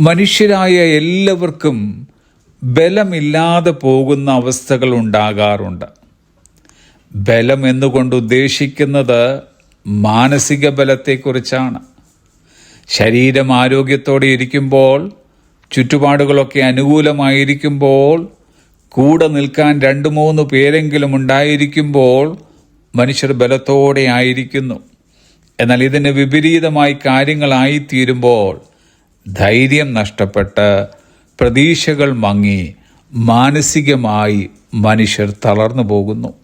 മനുഷ്യരായ എല്ലാവർക്കും ബലമില്ലാതെ പോകുന്ന അവസ്ഥകൾ ഉണ്ടാകാറുണ്ട്. ബലം എന്നുകൊണ്ട് ഉദ്ദേശിക്കുന്നത് മാനസിക ബലത്തെക്കുറിച്ചാണ്. ശരീരം ആരോഗ്യത്തോടെ ഇരിക്കുമ്പോൾ ചുറ്റുപാടുകളൊക്കെ അനുകൂലമായിരിക്കുമ്പോൾ കൂടെ നിൽക്കാൻ രണ്ട് മൂന്ന് പേരെങ്കിലും ഉണ്ടായിരിക്കുമ്പോൾ മനുഷ്യർ ബലത്തോടെ ആയിരിക്കുന്നു. എന്നാൽ ഇതിന് വിപരീതമായി കാര്യങ്ങളായിത്തീരുമ്പോൾ ധൈര്യം നഷ്ടപ്പെട്ട് പ്രതീക്ഷകൾ മങ്ങി മാനസികമായി മനുഷ്യർ തളർന്നു പോകുന്നു.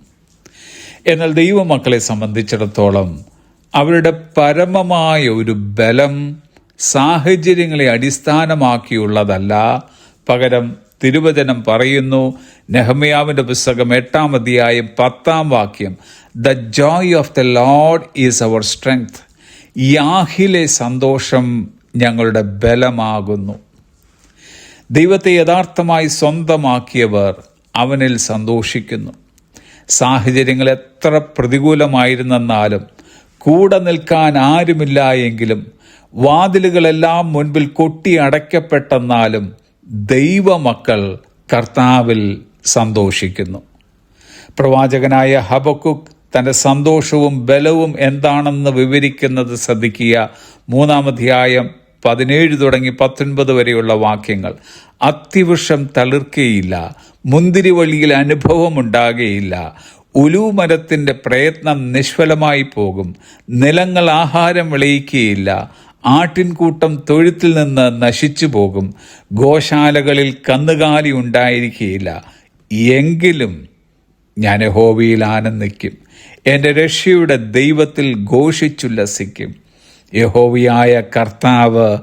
എന്നാൽ ദൈവമക്കളെ സംബന്ധിച്ചിടത്തോളം അവരുടെ പരമമായ ഒരു ബലം സാഹചര്യങ്ങളെ അടിസ്ഥാനമാക്കിയുള്ളതല്ല. പകരം തിരുവചനം പറയുന്നു നെഹമ്യാവിന്റെ പുസ്തകം എട്ടാം അധ്യായം പത്താം വാക്യം the joy of the Lord is our strength യാഹിലെ സന്തോഷം ഞങ്ങളുടെ ബലമാകുന്നു. ദൈവത്തെ യഥാർത്ഥമായി സ്വന്തമാക്കിയവർ അവനിൽ സന്തോഷിക്കുന്നു. സാഹചര്യങ്ങൾ എത്ര പ്രതികൂലമായിരുന്നെന്നാലും കൂടെ നിൽക്കാൻ ആരുമില്ല എങ്കിലും വാതിലുകളെല്ലാം മുൻപിൽ കൊട്ടി അടയ്ക്കപ്പെട്ടെന്നാലും ദൈവമക്കൾ കർത്താവിൽ സന്തോഷിക്കുന്നു. പ്രവാചകനായ ഹബക്കുക് തന്റെ സന്തോഷവും ബലവും എന്താണെന്ന് വിവരിക്കുന്നത് ശ്രദ്ധിക്കുക. മൂന്നാമധ്യായം പതിനേഴ് തുടങ്ങി പത്തൊൻപത് വരെയുള്ള വാക്യങ്ങൾ. അത്തിവൃക്ഷം തളിർക്കയില്ല. മുന്തിരിവള്ളിയിൽ അനുഭവമുണ്ടാകുകയില്ല ഉലൂമരത്തിന്റെ പ്രയത്നം നിഷ്ഫലമായി പോകും. നിലങ്ങൾ ആഹാരം വിളയിക്കുകയില്ല. ആട്ടിൻകൂട്ടം തൊഴുത്തിൽ നിന്ന് നശിച്ചു പോകും. ഗോശാലകളിൽ കന്നുകാലി ഉണ്ടായിരിക്കുകയില്ല. എങ്കിലും ഞാൻ ഹോബിയിൽ ആനന്ദിക്കും. എന്റെ രക്ഷയുടെ ദൈവത്തിൽ ഘോഷിച്ചുല്ലസിക്കും. യഹോവയായ കർത്താവ്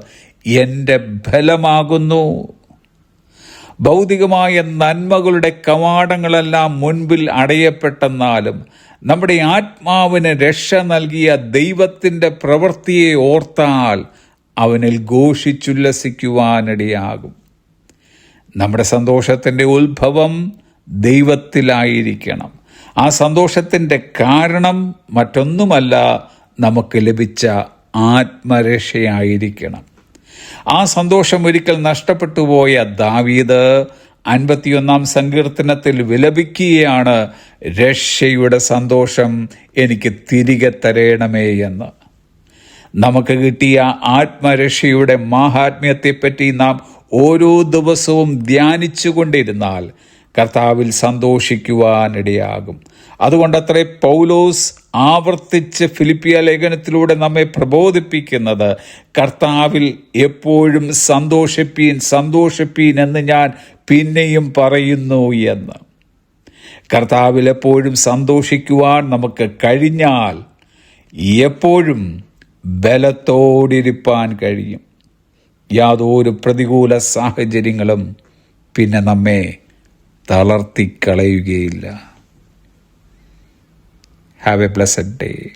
എന്റെ ബലമാകുന്നു ഭൗതികമായ നന്മകളുടെ കവാടങ്ങളെല്ലാം മുൻപിൽ അടയപ്പെട്ടെന്നാലും നമ്മുടെ ആത്മാവിന് രക്ഷ നൽകിയ ദൈവത്തിന്റെ പ്രവൃത്തിയെ ഓർത്താൽ അവനിൽ ഘോഷിച്ചുല്ലസിക്കുവാനിടയാകും. നമ്മുടെ സന്തോഷത്തിന്റെ ഉത്ഭവം ദൈവത്തിലായിരിക്കണം. ആ സന്തോഷത്തിന്റെ കാരണം മറ്റൊന്നുമല്ല നമുക്ക് ലഭിച്ച ആത്മരക്ഷയായിരിക്കണം. ആ സന്തോഷം ഒരിക്കൽ നഷ്ടപ്പെട്ടു പോയ ദാവീദ് അൻപത്തിയൊന്നാം സങ്കീർത്തനത്തിൽ വിലപിക്കുകയാണ് രക്ഷയുടെ സന്തോഷം എനിക്ക് തിരികെ തരേണമേ എന്ന്. നമുക്ക് കിട്ടിയ ആത്മരക്ഷയുടെ മാഹാത്മ്യത്തെപ്പറ്റി നാം ഓരോ ദിവസവും ധ്യാനിച്ചുകൊണ്ടിരുന്നാൽ കർത്താവിൽ സന്തോഷിക്കുവാനിടയാകും. അതുകൊണ്ടത്രേ പൗലോസ് ആവർത്തിച്ച് ഫിലിപ്പിയ ലേഖനത്തിലൂടെ നമ്മെ പ്രബോധിപ്പിക്കുന്നത് കർത്താവിൽ എപ്പോഴും സന്തോഷിപ്പീൻ സന്തോഷിപ്പീൻ എന്ന് ഞാൻ പിന്നെയും പറയുന്നു എന്ന്. കർത്താവിൽ എപ്പോഴും സന്തോഷിക്കുവാൻ നമുക്ക് കഴിഞ്ഞാൽ എപ്പോഴും ബലത്തോടിരിപ്പാൻ കഴിയും. യാതൊരു പ്രതികൂല സാഹചര്യങ്ങളും പിന്നെ നമ്മെ തളർത്തിക്കളയുകയില്ല. Have a blessed day